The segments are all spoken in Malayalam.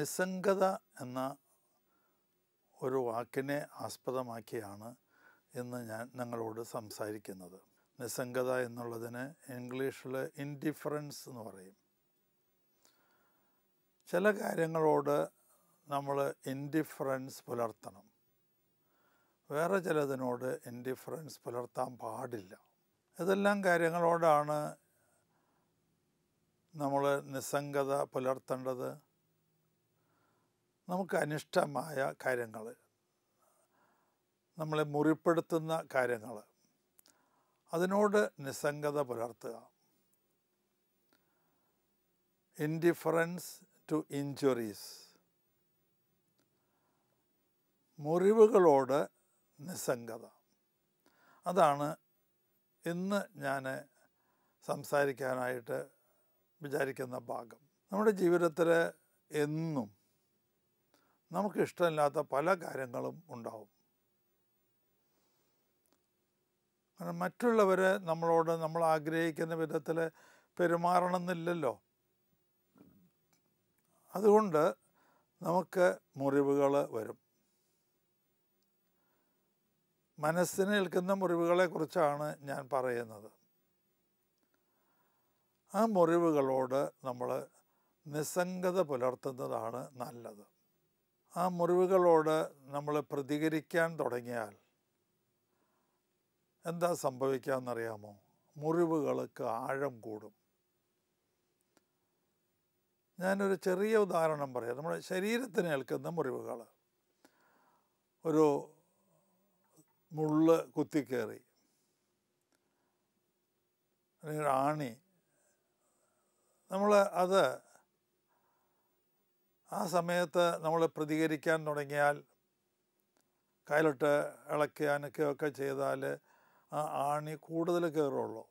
നിസ്സംഗത എന്ന ഒരു വാക്കിനെ ആസ്പദമാക്കിയാണ് ഇന്ന് ഞാൻ നിങ്ങളോട് സംസാരിക്കുന്നത്. നിസ്സംഗത എന്നുള്ളതിന് ഇംഗ്ലീഷിൽ ഇൻഡിഫറൻസ് എന്ന് പറയും. ചില കാര്യങ്ങളോട് നമ്മൾ ഇൻഡിഫറൻസ് പുലർത്തണം. വേറെ ചിലതിനോട് ഇൻഡിഫറൻസ് പുലർത്താൻ പാടില്ല. ഇതെല്ലാം കാര്യങ്ങളോടാണ് നമ്മൾ നിസ്സംഗത പുലർത്തേണ്ടത്. നമുക്ക് അനിഷ്ടമായ കാര്യങ്ങൾ നമ്മളെ മുറിപ്പെടുത്തുന്ന കാര്യങ്ങൾ അതിനോട് നിസ്സംഗത പുലർത്തുക. ഇൻഡിഫറൻസ് ടു ഇഞ്ചുറീസ് മുറിവുകളോട് നിസ്സംഗത. അതാണ് ഇന്ന് ഞാൻ സംസാരിക്കാനായിട്ട് വിചാരിക്കുന്ന ഭാഗം. നമ്മുടെ ജീവിതത്തിൽ എന്നും നമുക്ക് ഇഷ്ടമില്ലാത്ത പല കാര്യങ്ങളും ഉണ്ടാവും. മറ്റുള്ളവരെ നമ്മളോട് നമ്മൾ ആഗ്രഹിക്കുന്ന വിധത്തിൽ പെരുമാറണമെന്നില്ലല്ലോ. അതുകൊണ്ട് നമുക്ക് മുറിവുകൾ വരും. മനസ്സിന് ഏൽക്കുന്ന മുറിവുകളെക്കുറിച്ചാണ് ഞാൻ പറയുന്നത്. ആ മുറിവുകളോട് നമ്മൾ നിസ്സംഗത പുലർത്തുന്നതാണ് നല്ലത്. ആ മുറിവുകളോട് നമ്മൾ പ്രതികരിക്കാൻ തുടങ്ങിയാൽ എന്താ സംഭവിക്കാമെന്നറിയാമോ മുറിവുകൾക്ക് ആഴം കൂടും. ഞാനൊരു ചെറിയ ഉദാഹരണം പറയാം. നമ്മുടെ ശരീരത്തിന് ഏൽക്കുന്ന മുറിവുകൾ ഒരു മുള്ള് കുത്തിക്കേറി. അല്ലെങ്കിൽ ആണി. നമ്മൾ അത് ആ സമയത്ത് നമ്മൾ പ്രതികരിക്കാൻ തുടങ്ങിയാൽ കയ്യിലിട്ട് ഇളക്കി അനക്കുകയൊക്കെ ചെയ്താൽ ആ ആണി കൂടുതൽ കയറുള്ളൂ.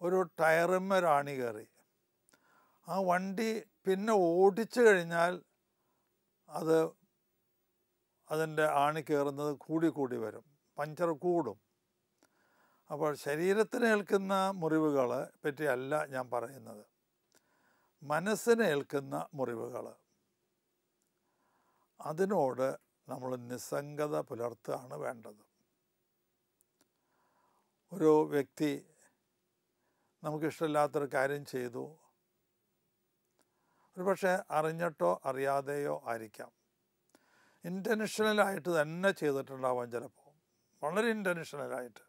ഒരു ടയറിന്മേൽ ആണി കയറി. ആ വണ്ടി പിന്നെ ഓടിച്ചു കഴിഞ്ഞാൽ അത് അതിന്റെ ആണി കയറുന്നത് കൂടി കൂടി വരും. പഞ്ചർ കൂടും. അപ്പോൾ ശരീരത്തിന് ഏൽക്കുന്ന മുറിവുകൾ പറ്റിയല്ല ഞാൻ പറയുന്നത്. മനസ്സിന് ഏൽക്കുന്ന മുറിവുകൾ അതിനോട് നമ്മൾ നിസ്സംഗത പുലർത്തുകയാണ് വേണ്ടത്. ഒരു വ്യക്തി നമുക്കിഷ്ടമില്ലാത്തൊരു കാര്യം ചെയ്തു. ഒരു പക്ഷേ അറിഞ്ഞിട്ടോ അറിയാതെയോ ആയിരിക്കാം. ഇന്റൻഷനലായിട്ട് തന്നെ ചെയ്തിട്ടുണ്ടാവാം ചിലപ്പോൾ. വളരെ ഇന്റൻഷനലായിട്ട്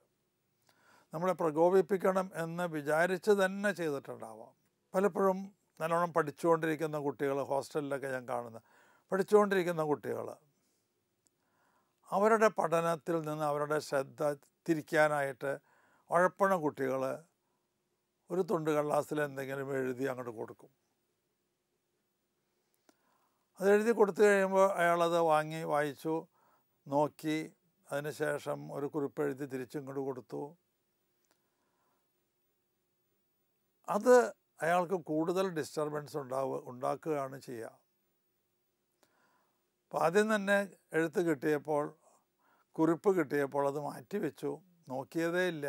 നമ്മളെ പ്രകോപിപ്പിക്കണം എന്ന് വിചാരിച്ച് തന്നെ ചെയ്തിട്ടുണ്ടാവാം. പലപ്പോഴും നല്ലോണം പഠിച്ചുകൊണ്ടിരിക്കുന്ന കുട്ടികൾ ഹോസ്റ്റലിലൊക്കെ ഞാൻ കാണുന്ന പഠിച്ചുകൊണ്ടിരിക്കുന്ന കുട്ടികൾ അവരുടെ പഠനത്തിൽ നിന്ന് അവരുടെ ശ്രദ്ധ തിരിക്കാനായിട്ട് ഉഴപ്പണ കുട്ടികൾ ഒരു തുണ്ട് കള്ളാസിൽ എന്തെങ്കിലും എഴുതി അങ്ങോട്ട് കൊടുക്കും. അത് എഴുതി കൊടുത്തു കഴിയുമ്പോൾ അയാളത് വാങ്ങി വായിച്ചു നോക്കി അതിനുശേഷം ഒരു കുറിപ്പ് എഴുതി തിരിച്ചിങ്ങോട്ട് കൊടുത്തു. അത് അയാൾക്ക് കൂടുതൽ ഡിസ്റ്റർബൻസ് ഉണ്ടാവുക ഉണ്ടാക്കുകയാണ് ചെയ്യുക അപ്പോൾ ആദ്യം തന്നെ എഴുത്ത് കിട്ടിയപ്പോൾ കുറിപ്പ് കിട്ടിയപ്പോൾ അത് മാറ്റിവെച്ചു നോക്കിയതേ ഇല്ല.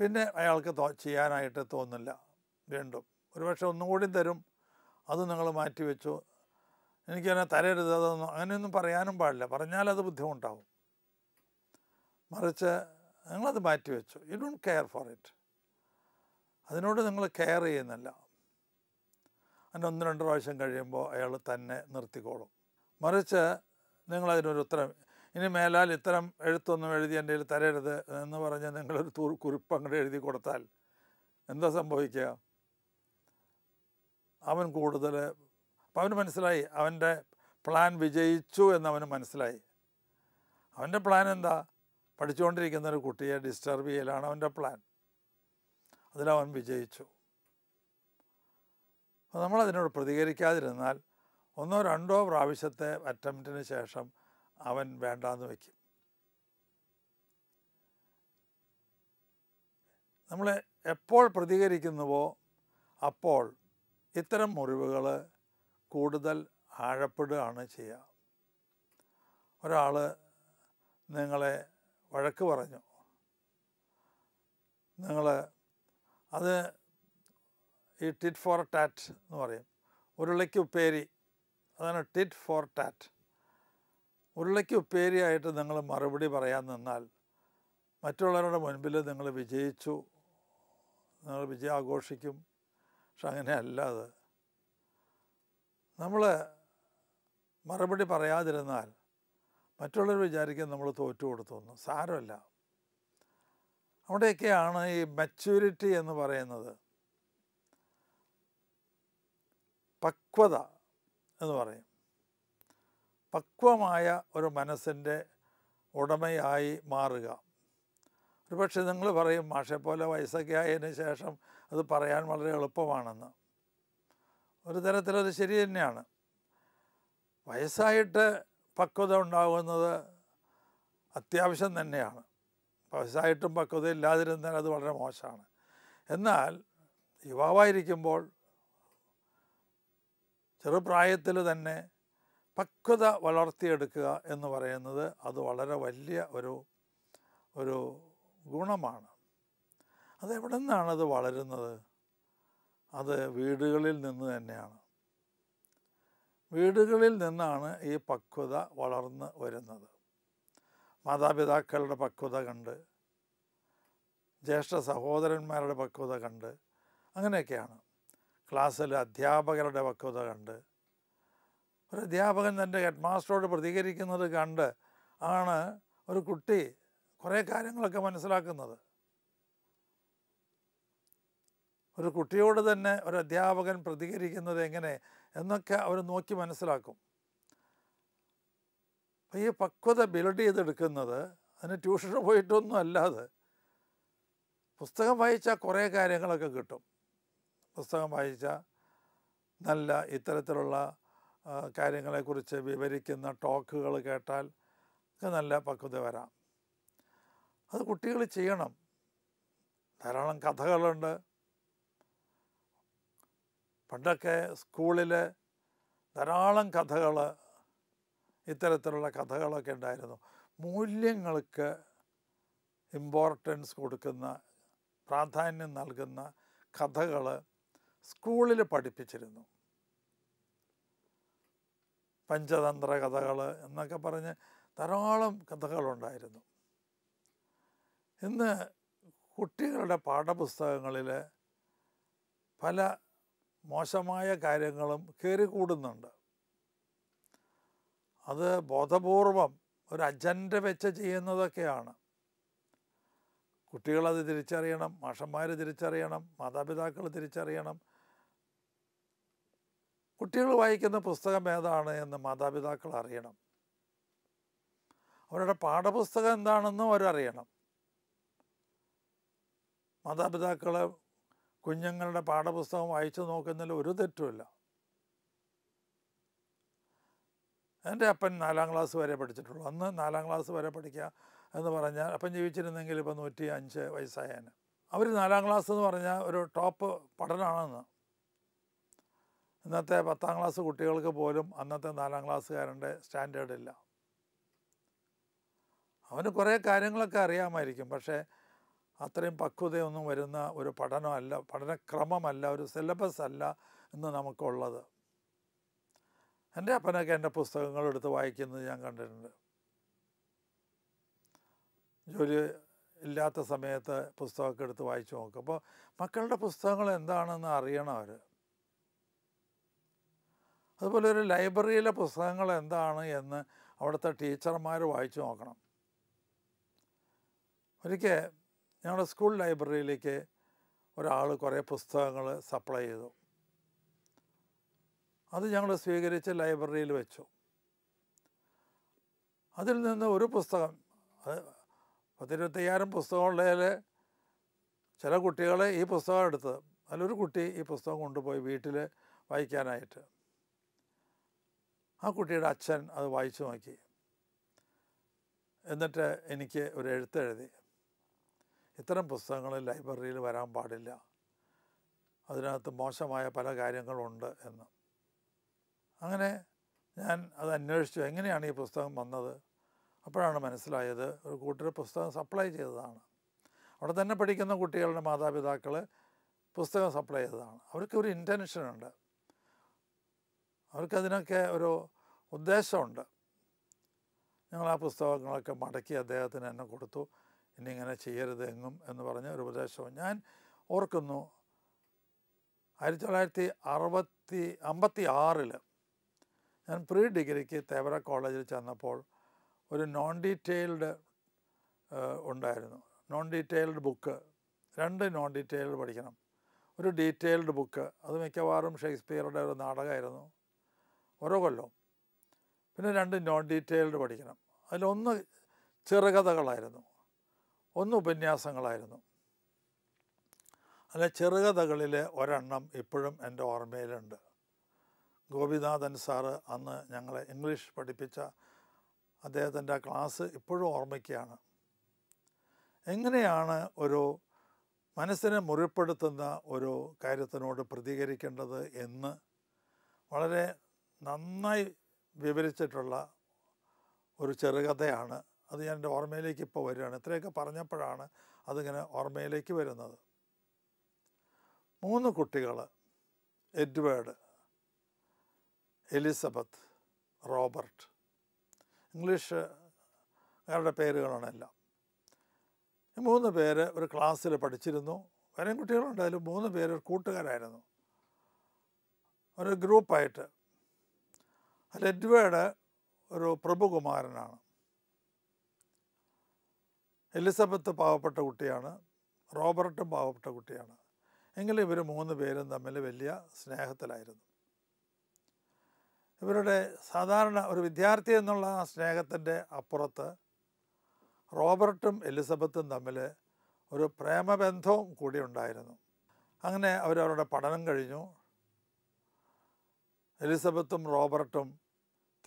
പിന്നെ അയാൾക്ക് ചെയ്യാനായിട്ട് തോന്നില്ല വീണ്ടും. ഒരുപക്ഷെ ഒന്നും കൂടി തരും അത് നിങ്ങൾ മാറ്റിവെച്ചു എനിക്കതിനെ തരരുത് അതൊന്നും അങ്ങനെയൊന്നും പറയാനും പാടില്ല. പറഞ്ഞാൽ അത് ബുദ്ധിമുട്ടാവും. മറിച്ച് നിങ്ങളത് മാറ്റിവെച്ചു you don't care for it അതിനോട് നിങ്ങൾ കെയർ ചെയ്യുന്നില്ല അതിന് ഒന്ന് രണ്ട് പ്രാവശ്യം കഴിയുമ്പോൾ അയാൾ തന്നെ നിർത്തിക്കോളും. മറിച്ച് നിങ്ങളതിനൊരു ഉത്തരം ഇനി മേലാൽ ഇത്തരം എഴുത്തൊന്നും എഴുതി എന്റെ കയ്യിൽ തരരുത് എന്ന് പറഞ്ഞ് നിങ്ങളൊരു തൂ കുറിപ്പ് അങ്ങോട്ട് എഴുതി കൊടുത്താൽ എന്താ സംഭവിക്കുക? അവൻ കൂടുതൽ അപ്പം അവന് മനസ്സിലായി അവന്റെ പ്ലാൻ വിജയിച്ചു എന്നവന് മനസ്സിലായി. അവന്റെ പ്ലാൻ എന്താ? പഠിച്ചുകൊണ്ടിരിക്കുന്ന ഒരു കുട്ടിയെ ഡിസ്റ്റർബ് ചെയ്യലാണ് അവന്റെ പ്ലാൻ. അതിലവൻ വിജയിച്ചു. അപ്പോൾ നമ്മളതിനോട് പ്രതികരിക്കാതിരുന്നാൽ ഒന്നോ രണ്ടോ പ്രാവശ്യത്തെ അറ്റംപ്റ്റിന് ശേഷം അവൻ വേണ്ടാന്ന് വയ്ക്കും. നമ്മൾ എപ്പോൾ പ്രതികരിക്കുന്നുവോ അപ്പോൾ ഇത്തരം മുറിവുകൾ കൂടുതൽ ആഴപ്പെടുകയാണ് ചെയ്യുക ഒരാൾ നിങ്ങളെ വഴക്ക് പറഞ്ഞു. നിങ്ങൾ അത് ഈ ടിറ്റ് ഫോർ ടാറ്റ് എന്ന് പറയും. ഉരുളയ്ക്ക് ഉപ്പേരി അതാണ് ടിറ്റ് ഫോർ ടാറ്റ് ഉരുളയ്ക്ക് ഉപ്പേരിയായിട്ട് നിങ്ങൾ മറുപടി പറയാൻ നിന്നാൽ മറ്റുള്ളവരുടെ മുൻപിൽ നിങ്ങൾ വിജയിച്ചു നിങ്ങൾ വിജയം ആഘോഷിക്കും. പക്ഷെ അങ്ങനെയല്ല അത്. നമ്മൾ മറുപടി പറയാതിരുന്നാൽ മറ്റുള്ളവർ വിചാരിക്കും നമ്മൾ തോറ്റു കൊടുത്തു സാരമല്ല. അവിടെയൊക്കെയാണ് ഈ മെച്യൂരിറ്റി എന്ന് പറയുന്നത്. പക്വത എന്ന് പറയും. പക്വമായ ഒരു മനസ്സിന്റെ ഉടമയായി മാറുക. ഒരു പക്ഷേ നിങ്ങൾ പറയും മാഷെ പോലെ വയസ്സൊക്കെ ആയതിനു ശേഷം അത് പറയാൻ വളരെ എളുപ്പമാണെന്ന്. ഒരു തരത്തിലത് ശരി തന്നെയാണ്. വയസ്സായിട്ട് പക്വത ഉണ്ടാകുന്നത് അത്യാവശ്യം തന്നെയാണ്. വയസ്സായിട്ടും പക്വത ഇല്ലാതിരുന്നാൽ അത് വളരെ മോശമാണ്. എന്നാൽ യുവാവായിരിക്കുമ്പോൾ ചെറുപ്രായത്തിൽ തന്നെ പക്വത വളർത്തിയെടുക്കുക എന്ന് പറയുന്നത് അത് വളരെ വലിയ ഒരു ഒരു ഗുണമാണ്. അതെവിടെ നിന്നാണ് അത് വളരുന്നത്? അത് വീടുകളിൽ നിന്ന് തന്നെയാണ്. വീടുകളിൽ നിന്നാണ് ഈ പക്വത വളർന്ന് വരുന്നത്. മാതാപിതാക്കളുടെ പക്വത കണ്ട് ജ്യേഷ്ഠ സഹോദരന്മാരുടെ പക്വത കണ്ട് അങ്ങനെയൊക്കെയാണ്. ക്ലാസ്സിലെ അധ്യാപകരുടെ പക്വത കണ്ട്. ഒരു അധ്യാപകൻ തന്റെ ഹെഡ് മാസ്റ്ററോട് പ്രതികരിക്കുന്നത് കണ്ട് ആണ് ഒരു കുട്ടി കുറേ കാര്യങ്ങളൊക്കെ മനസ്സിലാക്കുന്നത്. ഒരു കുട്ടിയോട് തന്നെ ഒരു അധ്യാപകൻ പ്രതികരിക്കുന്നത് എങ്ങനെ എന്നൊക്കെ അവർ നോക്കി മനസ്സിലാക്കും. അപ്പോൾ ഈ പക്വത ബിൽഡ് ചെയ്തെടുക്കുന്നത് അതിന് ട്യൂഷന് പോയിട്ടൊന്നും അല്ലാതെ പുസ്തകം വായിച്ചാൽ കുറേ കാര്യങ്ങളൊക്കെ കിട്ടും. പുസ്തകം വായിച്ചാൽ നല്ല ഇത്തരത്തിലുള്ള കാര്യങ്ങളെക്കുറിച്ച് വിവരിക്കുന്ന ടോക്കുകൾ കേട്ടാൽ നല്ല പക്വത വരാം. അത് കുട്ടികൾ ചെയ്യണം. ധാരാളം കഥകളുണ്ട്. പണ്ടൊക്കെ സ്കൂളിൽ ധാരാളം കഥകൾ ഇത്തരത്തിലുള്ള കഥകളൊക്കെ ഉണ്ടായിരുന്നു. മൂല്യങ്ങൾക്ക് ഇമ്പോർട്ടൻസ് കൊടുക്കുന്ന പ്രാധാന്യം നൽകുന്ന കഥകൾ സ്കൂളിൽ പഠിപ്പിച്ചിരുന്നു. പഞ്ചതന്ത്ര കഥകൾ എന്നൊക്കെ പറഞ്ഞ് ധാരാളം കഥകളുണ്ടായിരുന്നു. ഇന്ന് കുട്ടികളുടെ പാഠപുസ്തകങ്ങളിൽ പല മോശമായ കാര്യങ്ങളും കയറി കൂടുന്നുണ്ട്. അത് ബോധപൂർവം ഒരു അജണ്ട വെച്ച് ചെയ്യുന്നതൊക്കെയാണ്. കുട്ടികളത് തിരിച്ചറിയണം മാഷന്മാർ തിരിച്ചറിയണം മാതാപിതാക്കൾ തിരിച്ചറിയണം. കുട്ടികൾ വായിക്കുന്ന പുസ്തകം ഏതാണ് എന്ന് മാതാപിതാക്കൾ അറിയണം. അവരുടെ പാഠപുസ്തകം എന്താണെന്നും അവരറിയണം. മാതാപിതാക്കൾ കുഞ്ഞുങ്ങളുടെ പാഠപുസ്തകം വായിച്ചു നോക്കുന്നതിൽ ഒരു തെറ്റുമില്ല. എന്റെ അപ്പൻ നാലാം ക്ലാസ് വരെ പഠിച്ചിട്ടുള്ളൂ. അന്ന് നാലാം ക്ലാസ് വരെ പഠിക്കുക എന്ന് പറഞ്ഞാൽ അപ്പൻ ജീവിച്ചിരുന്നെങ്കിൽ ഇപ്പോൾ നൂറ്റി അഞ്ച് വയസ്സായേനെ. അവർ നാലാം ക്ലാസ് എന്ന് പറഞ്ഞാൽ ഒരു ടോപ്പ് പഠനമാണെന്ന് ഇന്നത്തെ പത്താം ക്ലാസ് കുട്ടികൾക്ക് പോലും അന്നത്തെ നാലാം ക്ലാസ്സുകാരന്റെ സ്റ്റാൻഡേർഡ് ഇല്ല. അവന് കുറേ കാര്യങ്ങളൊക്കെ അറിയാമായിരിക്കും. പക്ഷേ അത്രയും പക്വതയൊന്നും വരുന്ന ഒരു പഠനമല്ല പഠനക്രമമല്ല ഒരു സിലബസ് അല്ല ഇന്ന് നമുക്കുള്ളത്. എന്റെ അപ്പനൊക്കെ എന്റെ പുസ്തകങ്ങൾ എടുത്ത് വായിക്കുന്നത് ഞാൻ കണ്ടിട്ടുണ്ട്. ജോലി ഇല്ലാത്ത സമയത്ത് പുസ്തകമൊക്കെ എടുത്ത് വായിച്ചു നോക്കും. അപ്പോൾ മക്കളുടെ പുസ്തകങ്ങൾ എന്താണെന്ന് അറിയണം അവർ അതുപോലെ ഒരു ലൈബ്രറിയിലെ പുസ്തകങ്ങൾ എന്താണ് എന്ന് അവിടുത്തെ ടീച്ചർമാർ വായിച്ചു നോക്കണം. ഒരിക്കൽ ഞങ്ങളുടെ സ്കൂൾ ലൈബ്രറിയിലേക്ക് ഒരാൾ കുറേ പുസ്തകങ്ങൾ സപ്ലൈ ചെയ്തു. അത് ഞങ്ങൾ സ്വീകരിച്ച് ലൈബ്രറിയിൽ വെച്ചു. അതിൽ നിന്ന് ഒരു പുസ്തകം അത് പത്തിരുപത്തയ്യായിരം പുസ്തകമുള്ളതിൽ ചില കുട്ടികൾ ഈ പുസ്തകം എടുത്ത് അതിലൊരു കുട്ടി ഈ പുസ്തകം കൊണ്ടുപോയി വീട്ടിൽ വായിക്കാനായിട്ട്. ആ കുട്ടിയുടെ അച്ഛൻ അത് വായിച്ചു നോക്കി. എന്നിട്ട് എനിക്ക് ഒരു എഴുത്തെഴുതി ഇത്തരം പുസ്തകങ്ങൾ ലൈബ്രറിയിൽ വരാൻ പാടില്ല. അതിനകത്ത് മോശമായ പല കാര്യങ്ങളുണ്ട് എന്ന്. അങ്ങനെ ഞാൻ അത് അന്വേഷിച്ചു എങ്ങനെയാണ് ഈ പുസ്തകം വന്നത്? അപ്പോഴാണ് മനസ്സിലായത് ഒരു കൂട്ടർ പുസ്തകം സപ്ലൈ ചെയ്തതാണ്. അവിടെ തന്നെ പഠിക്കുന്ന കുട്ടികളുടെ മാതാപിതാക്കൾ പുസ്തകം സപ്ലൈ ചെയ്തതാണ്. അവർക്ക് ഒരു ഇന്റൻഷനുണ്ട് അവർക്കതിനൊക്കെ ഒരു ഉദ്ദേശമുണ്ട്. ഞങ്ങൾ ആ പുസ്തകങ്ങളൊക്കെ മടക്കി അദ്ദേഹത്തിന് എന്നെ കൊടുത്തു. ഇനി ഇങ്ങനെ ചെയ്യരുത് എങ്ങും എന്ന് പറഞ്ഞ ഒരു ഉപദേശവും ഞാൻ ഓർക്കുന്നു. ആയിരത്തി തൊള്ളായിരത്തി അറുപത്തി അമ്പത്തി ആറിൽ ഞാൻ പ്രീ ഡിഗ്രിക്ക് തേവര കോളേജിൽ ചെന്നപ്പോൾ ഒരു നോൺ ഡീറ്റെയിൽഡ് ഉണ്ടായിരുന്നു. നോൺ ഡീറ്റെയിൽഡ് ബുക്ക് രണ്ട് നോൺ ഡീറ്റെയിൽഡ് പഠിക്കണം. ഒരു ഡീറ്റെയിൽഡ് ബുക്ക് അത് മിക്കവാറും ഷേക്സ്പിയറുടെ ഒരു നാടകമായിരുന്നു. ഓരോ കൊല്ലവും. പിന്നെ രണ്ട് നോൺ ഡീറ്റെയിൽഡ് പഠിക്കണം. അതിലൊന്ന് ചെറുകഥകളായിരുന്നു. ഒന്ന് ഉപന്യാസങ്ങളായിരുന്നു. അല്ല ചെറുകഥകളിൽ ഒരെണ്ണം ഇപ്പോഴും എന്റെ ഓർമ്മയിലുണ്ട്. ഗോപിനാഥൻ സാറ് അന്ന് ഞങ്ങളെ ഇംഗ്ലീഷ് പഠിപ്പിച്ച അദ്ദേഹത്തിന്റെ ക്ലാസ് ഇപ്പോഴും ഓർമ്മിക്കുകയാണ്. എങ്ങനെയാണ് ഒരു മനസ്സിനെ മുറിപ്പെടുത്തുന്ന ഒരു കാര്യത്തിനോട് പ്രതികരിക്കേണ്ടത് എന്ന് വളരെ നന്നായി വിവരിച്ചിട്ടുള്ള ഒരു ചെറുകഥയാണ്. അത് ഞാൻ എന്റെ ഓർമ്മയിലേക്ക് ഇപ്പോൾ വരികയാണ്. ഇത്രയൊക്കെ പറഞ്ഞപ്പോഴാണ് അതിങ്ങനെ ഓർമ്മയിലേക്ക് വരുന്നത്. മൂന്ന് കുട്ടികൾ എഡ്വേർഡ്. Elizabeth Robert. ഇംഗ്ലീഷുകാരുടെ പേരുകളാണ് എല്ലാം. ഈ മൂന്ന് പേര് ഒരു ക്ലാസ്സിൽ പഠിച്ചിരുന്നു. വേറെയും കുട്ടികളുണ്ട് അതിൽ മൂന്ന് പേര് ഒരു കൂട്ടുകാരായിരുന്നു. ഒരു ഗ്രൂപ്പായിട്ട്. അതിൽ എഡ്വേഡ് ഒരു പ്രഭുകുമാരനാണ്. എലിസബത്ത് പാവപ്പെട്ട കുട്ടിയാണ്. റോബർട്ടും പാവപ്പെട്ട കുട്ടിയാണ്. എങ്കിലും ഇവർ മൂന്ന് പേരും തമ്മിൽ വലിയ സ്നേഹത്തിലായിരുന്നു. ഇവരുടെ സാധാരണ ഒരു വിദ്യാർത്ഥി എന്നുള്ള ആ സ്നേഹത്തിന്റെ അപ്പുറത്ത് റോബർട്ടും എലിസബത്തും തമ്മിൽ ഒരു പ്രേമബന്ധവും കൂടി ഉണ്ടായിരുന്നു. അങ്ങനെ അവരവരുടെ പഠനം കഴിഞ്ഞു. എലിസബത്തും റോബർട്ടും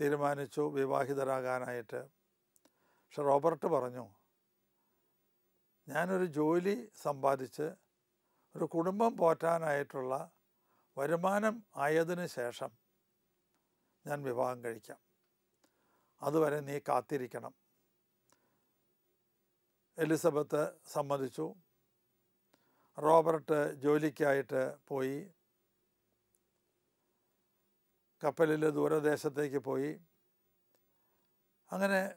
തീരുമാനിച്ചു വിവാഹിതരാകാനായിട്ട്. പക്ഷെ റോബർട്ട് പറഞ്ഞു ഞാനൊരു ജോലി സമ്പാദിച്ച് ഒരു കുടുംബം പോറ്റാനായിട്ടുള്ള വരുമാനം ആയതിനു ശേഷം ഞാൻ വിവാഹം കഴിക്കാം. അതുവരെ നീ കാത്തിരിക്കണം. എലിസബത്ത് സമ്മതിച്ചു. റോബർട്ട് ജോലിക്കായിട്ട് പോയി. കപ്പലിൽ ദൂരദേശത്തേക്ക് പോയി. അങ്ങനെ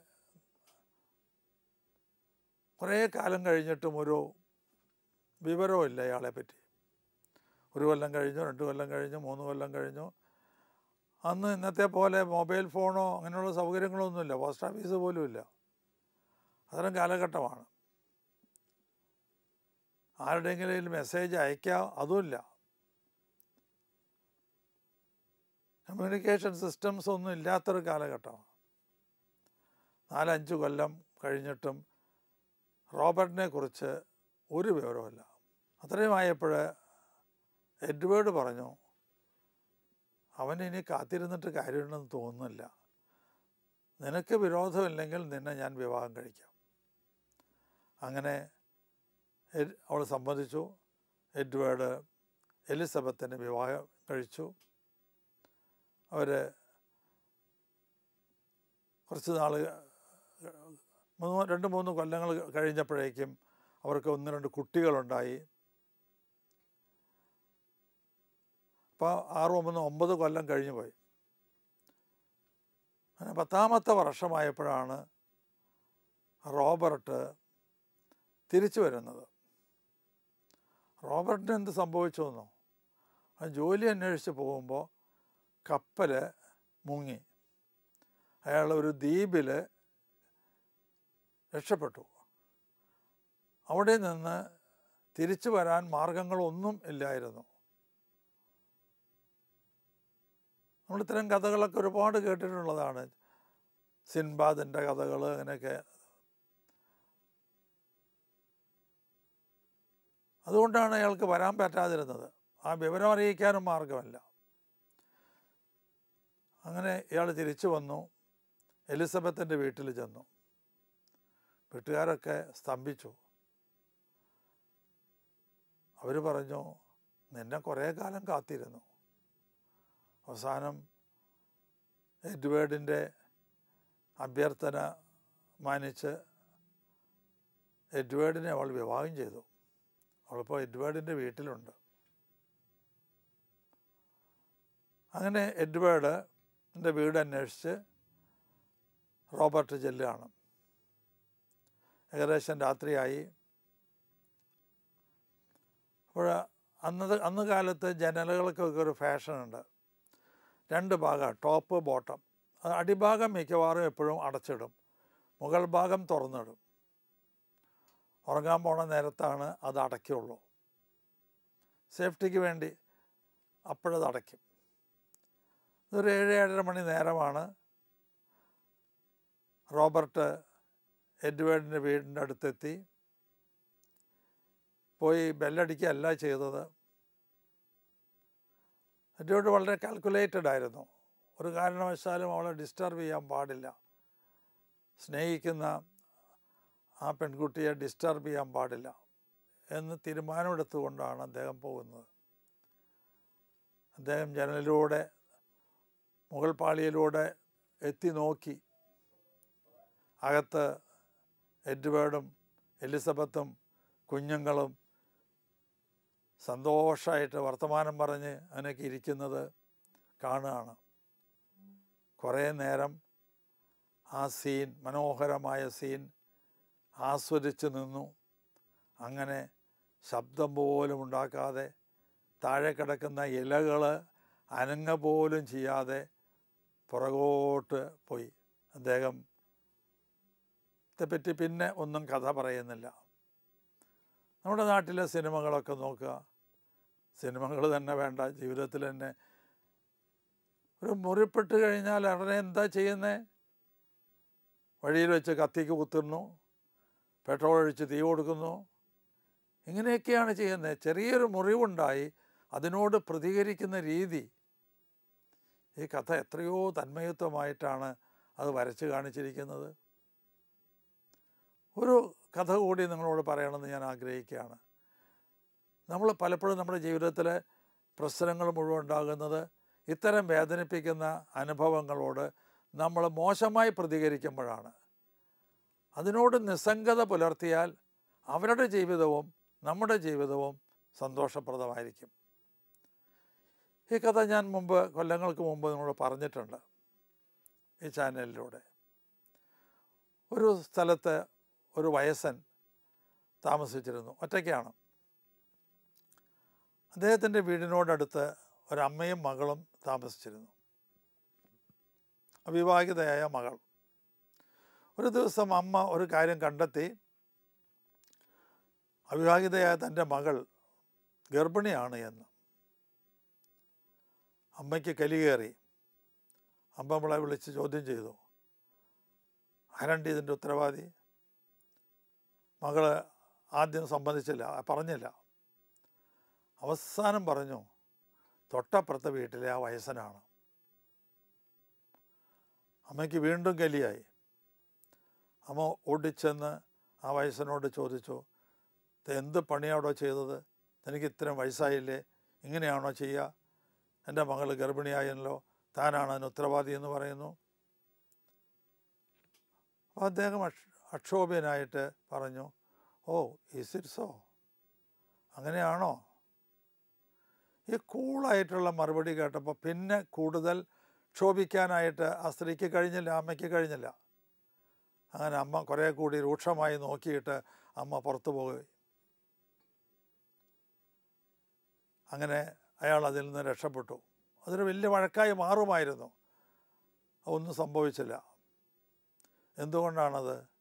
കുറേ കാലം കഴിഞ്ഞിട്ടും ഒരു വിവരവും ഇല്ല ഇയാളെ പറ്റി ഒരു കൊല്ലം കഴിഞ്ഞു രണ്ട് കൊല്ലം കഴിഞ്ഞു മൂന്ന് കൊല്ലം കഴിഞ്ഞു. അന്ന് ഇന്നത്തെ പോലെ മൊബൈൽ ഫോണോ അങ്ങനെയുള്ള സൗകര്യങ്ങളോ ഒന്നുമില്ല പോസ്റ്റ് ഓഫീസ് പോലും ഇല്ല അത്തരം കാലഘട്ടമാണ്. ആരുടെയെങ്കിലും മെസ്സേജ് അയക്കാം അതുമില്ല. കമ്മ്യൂണിക്കേഷൻ സിസ്റ്റംസ് ഒന്നും ഇല്ലാത്തൊരു കാലഘട്ടമാണ്. നാലഞ്ച് കൊല്ലം കഴിഞ്ഞിട്ടും റോബർട്ടിനെ കുറിച്ച് ഒരു വിവരമില്ല അത്രയും ആയപ്പോൾ എഡ്വേർഡ് പറഞ്ഞു അവൻ ഇനി കാത്തിരുന്നിട്ട് കാര്യമുണ്ടെന്ന് തോന്നുന്നില്ല. നിനക്ക് വിരോധമില്ലെങ്കിൽ നിന്നെ ഞാൻ വിവാഹം കഴിക്കാം. അങ്ങനെ അവൾ സമ്മതിച്ചു. എഡ്വേർഡ് എലിസബത്തിനെ വിവാഹം കഴിച്ചു. അവർ കുറച്ച് നാൾ മൂന്ന് രണ്ട് മൂന്ന് കൊല്ലങ്ങൾ കഴിഞ്ഞപ്പോഴേക്കും അവർക്ക് ഒന്ന് രണ്ട് കുട്ടികളുണ്ടായി. അപ്പോൾ ആറ് ഒമ്പത് ഒമ്പത് കൊല്ലം കഴിഞ്ഞു പോയി. അങ്ങനെ പത്താമത്തെ വർഷമായപ്പോഴാണ് റോബർട്ട് തിരിച്ചു വരുന്നത്. റോബർട്ടിന് എന്ത് സംഭവിച്ചു ആ ജോലി അന്വേഷിച്ച് പോകുമ്പോൾ കപ്പൽ മുങ്ങി. അയാൾ ഒരു ദ്വീപിൽ രക്ഷപ്പെട്ടു. അവിടെ നിന്ന് തിരിച്ചു വരാൻ മാർഗങ്ങളൊന്നും ഇല്ലായിരുന്നു. നമ്മൾ ഇത്തരം കഥകളൊക്കെ ഒരുപാട് കേട്ടിട്ടുള്ളതാണ്. സിൻബാദിന്റെ കഥകൾ അങ്ങനെയൊക്കെ. അതുകൊണ്ടാണ് അയാൾക്ക് വരാൻ പറ്റാതിരുന്നത്. ആ വിവരം അറിയിക്കാനും മാർഗമല്ല അങ്ങനെ ഇയാൾ തിരിച്ചു വന്നു. എലിസബത്തിന്റെ വീട്ടിൽ ചെന്നു. വീട്ടുകാരൊക്കെ സ്തംഭിച്ചു. അവർ പറഞ്ഞു നിന്നെ കുറേ കാലം കാത്തിരുന്നു. അവസാനം എഡ്വേർഡിന്റെ അഭ്യർത്ഥന മാനിച്ച് എഡ്വേർഡിനെ അവൾ വിവാഹം ചെയ്തു. അവളിപ്പോൾ എഡ്വേർഡിന്റെ വീട്ടിലുണ്ട്. അങ്ങനെ എഡ്വേർഡ് എന്റെ വീട് അന്വേഷിച്ച് റോബർട്ട് ചെല്ലുകയാണ് ഏകദേശം രാത്രിയായി. അപ്പോൾ അന്നത് അന്ന് കാലത്ത് ജനലുകൾക്കൊക്കെ ഒരു ഫാഷനുണ്ട്. രണ്ട് ഭാഗം ടോപ്പ് ബോട്ടം അടിഭാഗം മിക്കവാറും എപ്പോഴും അടച്ചിടും. മുകൾ ഭാഗം തുറന്നിടും. ഉറങ്ങാൻ പോണ നേരത്താണ് അത് അടയ്ക്കുള്ളൂ. സേഫ്റ്റിക്ക് വേണ്ടി അപ്പോഴത് അടയ്ക്കും. ഇതൊരു ഏഴ് ഏഴര മണി നേരമാണ് റോബർട്ട് എഡ്വേർഡിന്റെ വീടിന്റെ അടുത്തെത്തി. പോയി ബെല്ലടിക്കുകയല്ല ചെയ്തത്. എഡ്വേർഡ് വളരെ കാൽക്കുലേറ്റഡ് ആയിരുന്നു. ഒരു കാരണവശാലും അവളെ ഡിസ്റ്റർബ് ചെയ്യാൻ പാടില്ല. സ്നേഹിക്കുന്ന ആ പെൺകുട്ടിയെ ഡിസ്റ്റർബ് ചെയ്യാൻ പാടില്ല എന്ന് തീരുമാനമെടുത്തുകൊണ്ടാണ് അദ്ദേഹം പോകുന്നത്. അദ്ദേഹം ജനലിലൂടെ മുകൾ പാളിയിലൂടെ എത്തി നോക്കി. അകത്ത് എഡ്വേർഡും എലിസബത്തും കുഞ്ഞുങ്ങളും സന്തോഷമായിട്ട് വർത്തമാനം പറഞ്ഞ് അതിനൊക്കെ ഇരിക്കുന്നത് കാണുകയാണ്. കുറേ നേരം ആ സീൻ മനോഹരമായ സീൻ ആസ്വദിച്ച് നിന്നു. അങ്ങനെ ശബ്ദം പോലും ഉണ്ടാക്കാതെ താഴെ കിടക്കുന്ന ഇലകൾ അനങ്ങ പോലും ചെയ്യാതെ പുറകോട്ട് പോയി. അദ്ദേഹം പറ്റി പിന്നെ ഒന്നും കഥ പറയുന്നില്ല. നമ്മുടെ നാട്ടിലെ സിനിമകളൊക്കെ നോക്കുക. സിനിമകൾ തന്നെ വേണ്ട ജീവിതത്തിൽ തന്നെ. ഒരു മുറിപ്പെട്ട് കഴിഞ്ഞാൽ ഉടനെ എന്താ ചെയ്യുന്നത് വഴിയിൽ വെച്ച് കത്തിക്ക് കുത്തുന്നു പെട്രോൾ ഒഴിച്ച് തീ കൊടുക്കുന്നു. ഇങ്ങനെയൊക്കെയാണ് ചെയ്യുന്നത്. ചെറിയൊരു മുറിവുണ്ടായി അതിനോട് പ്രതികരിക്കുന്ന രീതി. ഈ കഥ എത്രയോ തന്മയത്വമായിട്ടാണ് അത് വരച്ച് കാണിച്ചിരിക്കുന്നത്. ഒരു കഥ കൂടി നിങ്ങളോട് പറയണമെന്ന് ഞാൻ ആഗ്രഹിക്കുകയാണ്. നമ്മൾ പലപ്പോഴും നമ്മുടെ ജീവിതത്തിലെ പ്രശ്നങ്ങൾ മുഴുവൻ ഉണ്ടാകുന്നത് ഇത്തരം വേദനിപ്പിക്കുന്ന അനുഭവങ്ങളോട് നമ്മൾ മോശമായി പ്രതികരിക്കുമ്പോഴാണ്. അതിനോട് നിസ്സംഗത പുലർത്തിയാൽ അവരുടെ ജീവിതവും നമ്മുടെ ജീവിതവും സന്തോഷപ്രദമായിരിക്കും. ഈ കഥ ഞാൻ മുമ്പ് കൊല്ലങ്ങൾക്ക് മുമ്പ് നിങ്ങളോട് പറഞ്ഞിട്ടുണ്ട് ഈ ചാനലിലൂടെ. ഒരു സ്ഥലത്ത് ഒരു വയസ്സൻ താമസിച്ചിരുന്നു. ഒറ്റയ്ക്കാണ്. അദ്ദേഹത്തിന്റെ വീടിനോടടുത്ത് ഒരമ്മയും മകളും താമസിച്ചിരുന്നു. അവിവാഹിതയായ മകൾ. ഒരു ദിവസം അമ്മ ഒരു കാര്യം കണ്ടെത്തി. അവിവാഹിതയായ തന്റെ മകൾ ഗർഭിണിയാണ് എന്ന്. അമ്മയ്ക്ക് കലി കയറി. അമ്മ നമ്മളെ വിളിച്ച് ചോദ്യം ചെയ്തു. ആരണ്ട് ഇതിന്റെ ഉത്തരവാദി? മകൾ ആദ്യം സംബന്ധിച്ചില്ല പറഞ്ഞില്ല. അവസാനം പറഞ്ഞു തൊട്ടപ്പുറത്തെ വീട്ടിലെ ആ വയസ്സനാണ്. അമ്മയ്ക്ക് വീണ്ടും കലിയായി. അമ്മ ഓടിച്ചെന്ന് ആ വയസ്സനോട് ചോദിച്ചു എന്ത് പണിയാണോ ചെയ്തത്? തനിക്ക് ഇത്രയും വയസ്സായില്ലേ? ഇങ്ങനെയാണോ ചെയ്യുക എന്റെ മകൾ ഗർഭിണിയായല്ലോ താനാണ് അതിന് ഉത്തരവാദി എന്ന് പറയുന്നു. അപ്പോൾ അദ്ദേഹം അക്ഷോഭ്യനായിട്ട് പറഞ്ഞു ഓ ഇസ് ഇറ്റ് സോ അങ്ങനെയാണോ? ഈ കൂളായിട്ടുള്ള മറുപടി കേട്ടപ്പോൾ പിന്നെ കൂടുതൽ ക്ഷോഭിക്കാനായിട്ട് ആ സ്ത്രീക്ക് കഴിഞ്ഞില്ല അമ്മയ്ക്ക് കഴിഞ്ഞില്ല. അങ്ങനെ അമ്മ കുറേ കൂടി രൂക്ഷമായി നോക്കിയിട്ട് അമ്മ പുറത്തു പോയി അങ്ങനെ അയാൾ അതിൽ നിന്ന് രക്ഷപ്പെട്ടു. അതൊരു വലിയ വഴക്കായി മാറുമായിരുന്നു. ഒന്നും സംഭവിച്ചില്ല. എന്തുകൊണ്ടാണത്?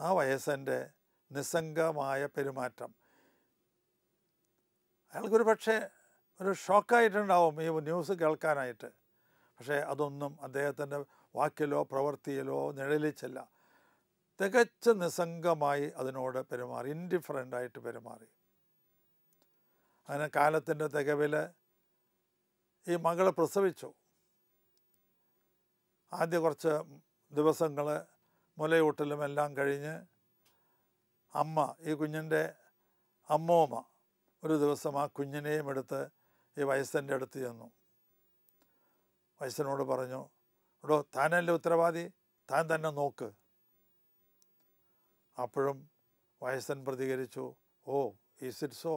ആ വയസ്സന്റെ നിസ്സംഗമായ പെരുമാറ്റം. അയാൾക്കൊരു പക്ഷേ ഒരു ഷോക്കായിട്ടുണ്ടാവും ഈ ന്യൂസ് കേൾക്കാനായിട്ട്. പക്ഷേ അതൊന്നും അദ്ദേഹത്തിന്റെ വാക്കിലോ പ്രവൃത്തിയിലോ നിഴലിച്ചില്ല. തികച്ച നിസ്സംഗമായി അതിനോട് പെരുമാറി ഇൻഡിഫറന്റായിട്ട് പെരുമാറി. അങ്ങനെ കാലത്തിന്റെ തികവിൽ ഈ മകൾ പ്രസവിച്ചു. ആദ്യ കുറച്ച് ദിവസങ്ങൾ മുലയൂട്ടലും എല്ലാം കഴിഞ്ഞ് അമ്മ ഈ കുഞ്ഞിന്റെ അമ്മോമ്മ ഒരു ദിവസം ആ കുഞ്ഞിനെയും എടുത്ത് ഈ വയസ്സന്റെ അടുത്ത് ചെന്നു. വയസ്സനോട് പറഞ്ഞു എടോ താനല്ലേ ഉത്തരവാദി? താൻ തന്നെ നോക്ക്. അപ്പോഴും വയസ്സൻ പ്രതികരിച്ചു ഓ ഈസ് ഇറ്റ് സോ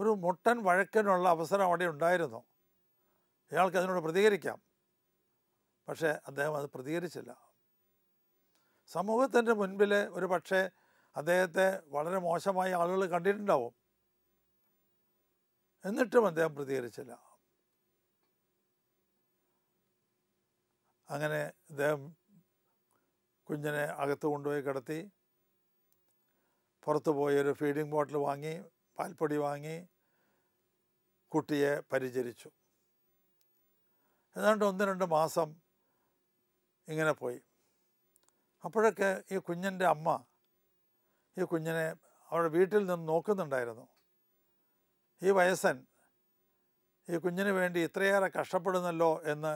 ഒരു മുട്ടൻ വഴക്കിനുള്ള അവസരം അവിടെ ഉണ്ടായിരുന്നു. ഇയാൾക്ക് അതിനോട് പ്രതികരിക്കാം. പക്ഷേ അദ്ദേഹം അത് പ്രതികരിച്ചില്ല. സമൂഹത്തിന്റെ മുൻപിൽ ഒരു പക്ഷേ അദ്ദേഹത്തെ വളരെ മോശമായി ആളുകൾ കണ്ടിട്ടുണ്ടാവും. എന്നിട്ടും അദ്ദേഹം പ്രതികരിച്ചില്ല. അങ്ങനെ അദ്ദേഹം കുഞ്ഞിനെ അകത്ത് കൊണ്ടുപോയി കിടത്തി. പുറത്തു പോയി ഒരു ഫീഡിംഗ് ബോട്ടിൽ വാങ്ങി പാൽപ്പൊടി വാങ്ങി കുട്ടിയെ പരിചരിച്ചു. ഏതാണ്ട് ഒന്ന് രണ്ട് മാസം ഇങ്ങനെ പോയി. അപ്പോഴൊക്കെ ഈ കുഞ്ഞിന്റെ അമ്മ ഈ കുഞ്ഞിനെ അവരുടെ വീട്ടിൽ നിന്ന് നോക്കുന്നുണ്ടായിരുന്നു. ഈ വയസ്സൻ ഈ കുഞ്ഞിന് വേണ്ടി ഇത്രയേറെ കഷ്ടപ്പെടുന്നല്ലോ എന്ന്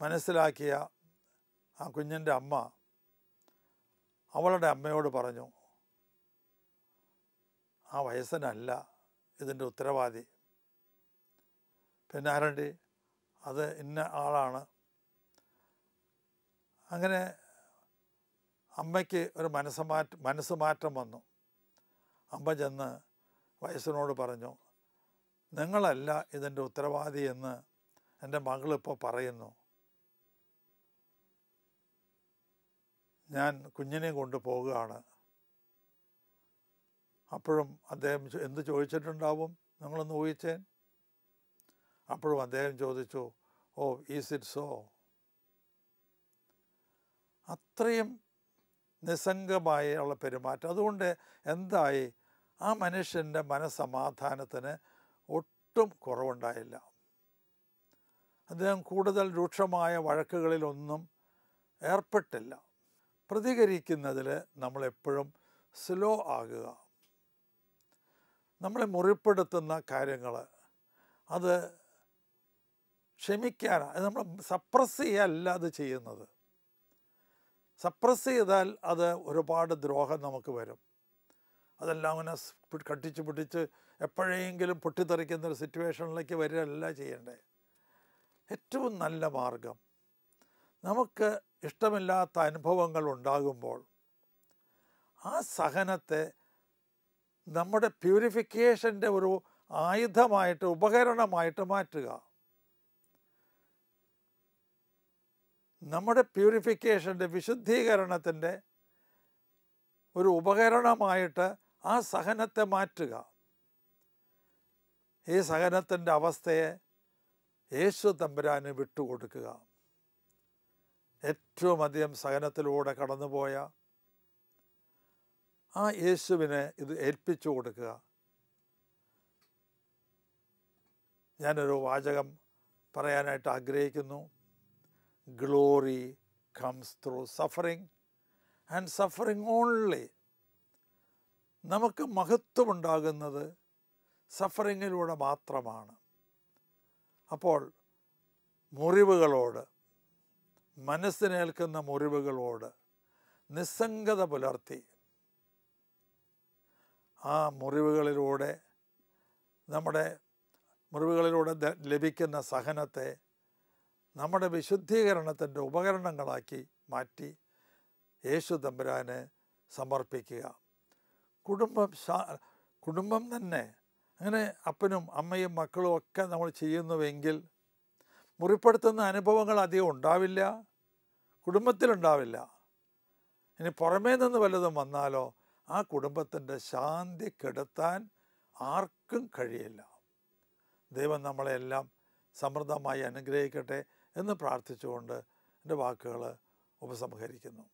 മനസ്സിലാക്കിയ ആ കുഞ്ഞിന്റെ അമ്മ അവളുടെ അമ്മയോട് പറഞ്ഞു ആ വയസ്സനല്ല ഇതിന്റെ ഉത്തരവാദി. പിന്നെ ആരണ്ടി അത് ഇന്ന ആളാണ്. അങ്ങനെ അമ്മയ്ക്ക് ഒരു മനസ്സമാറ്റ മനസ്സ് മാറ്റം വന്നു. അമ്മ ചെന്ന് വയസ്സിനോട് പറഞ്ഞു നിങ്ങളല്ല ഇതിന്റെ ഉത്തരവാദി എന്ന് എന്റെ മകളിപ്പോൾ പറയുന്നു. ഞാൻ കുഞ്ഞിനെ കൊണ്ട് പോവുകയാണ് അപ്പോഴും അദ്ദേഹം എന്ത് ചോദിച്ചിട്ടുണ്ടാവും നിങ്ങളൊന്ന് ഊഹിച്ചേൻ? അപ്പോഴും അദ്ദേഹം ചോദിച്ചു ഓ ഈസ് ഇറ്റ് സോ അത്രയും നിസ്സംഗമായുള്ള പെരുമാറ്റം. അതുകൊണ്ട് എന്തായി? ആ മനുഷ്യന്റെ മനസ്സമാധാനത്തിന് ഒട്ടും കുറവുണ്ടായില്ല. അദ്ദേഹം കൂടുതൽ രൂക്ഷമായ വഴക്കുകളിലൊന്നും ഏർപ്പെട്ടില്ല. പ്രതികരിക്കുന്നതിൽ നമ്മളെപ്പോഴും സ്ലോ ആകുക. നമ്മളെ മുറിപ്പെടുത്തുന്ന കാര്യങ്ങൾ അത് ക്ഷമിക്കാനാണ് നമ്മൾ സപ്രസ് ചെയ്യല്ല അത് ചെയ്യുന്നത്. സപ്രസ് ചെയ്താൽ അത് ഒരുപാട് ദ്രോഹം നമുക്ക് വരും. അതെല്ലാം അങ്ങനെ കട്ടിച്ച് പിടിച്ച് എപ്പോഴെങ്കിലും പൊട്ടിത്തെറിക്കുന്ന ഒരു സിറ്റുവേഷനിലേക്ക് വരികയല്ല ചെയ്യേണ്ടേ ഏറ്റവും നല്ല മാർഗം. നമുക്ക് ഇഷ്ടമില്ലാത്ത അനുഭവങ്ങൾ ഉണ്ടാകുമ്പോൾ ആ സഹനത്തെ നമ്മുടെ പ്യൂരിഫിക്കേഷന്റെ ഒരു ആയുധമായിട്ട് ഉപകരണമായിട്ട് മാറ്റുക. നമ്മുടെ പ്യൂരിഫിക്കേഷന്റെ വിശുദ്ധീകരണത്തിന്റെ ഒരു ഉപകരണമായിട്ട് ആ സഹനത്തെ മാറ്റുക. ഈ സഹനത്തിന്റെ അവസ്ഥയെ യേശു തമ്പുരാന് വിട്ടുകൊടുക്കുക. ഏറ്റവും അധികം സഹനത്തിലൂടെ കടന്നുപോയ ആ യേശുവിനെ ഇത് ഏൽപ്പിച്ചു കൊടുക്കുക. ഞാനൊരു വാചകം പറയാനായിട്ട് ആഗ്രഹിക്കുന്നു. Glory comes through suffering and suffering only നമുക്ക് മഹത്വമുണ്ടാകുന്നത് സഫറിങ്ങിലൂടെ മാത്രമാണ്. അപ്പോൾ മുറിവുകളോട് മനസ്സിനേൽക്കുന്ന മുറിവുകളോട് നിസ്സംഗത പുലർത്തി. ആ മുറിവുകളിലൂടെ നമ്മുടെ മുറിവുകളിലൂടെ ലഭിക്കുന്ന സഹനത്തെ നമ്മുടെ വിശുദ്ധീകരണത്തിന്റെ ഉപകരണങ്ങളാക്കി മാറ്റി യേശു തമ്പുരാനെ സമർപ്പിക്കുക. കുടുംബം കുടുംബം തന്നെ. അങ്ങനെ അപ്പനും അമ്മയും മക്കളും ഒക്കെ നമ്മൾ ചെയ്യുന്നുവെങ്കിൽ മുറിപ്പെടുത്തുന്ന അനുഭവങ്ങൾ അധികം ഉണ്ടാവില്ല കുടുംബത്തിലുണ്ടാവില്ല. ഇനി പുറമേ നിന്ന് വല്ലതും വന്നാലോ ആ കുടുംബത്തിന്റെ ശാന്തി കെടുത്താൻ ആർക്കും കഴിയില്ല. ദൈവം നമ്മളെല്ലാം സമൃദ്ധമായി അനുഗ്രഹിക്കട്ടെ. എന്ന് പ്രാർത്ഥിച്ചുകൊണ്ട് എന്റെ വാക്കുകൾ ഉപസംഹരിക്കുന്നു.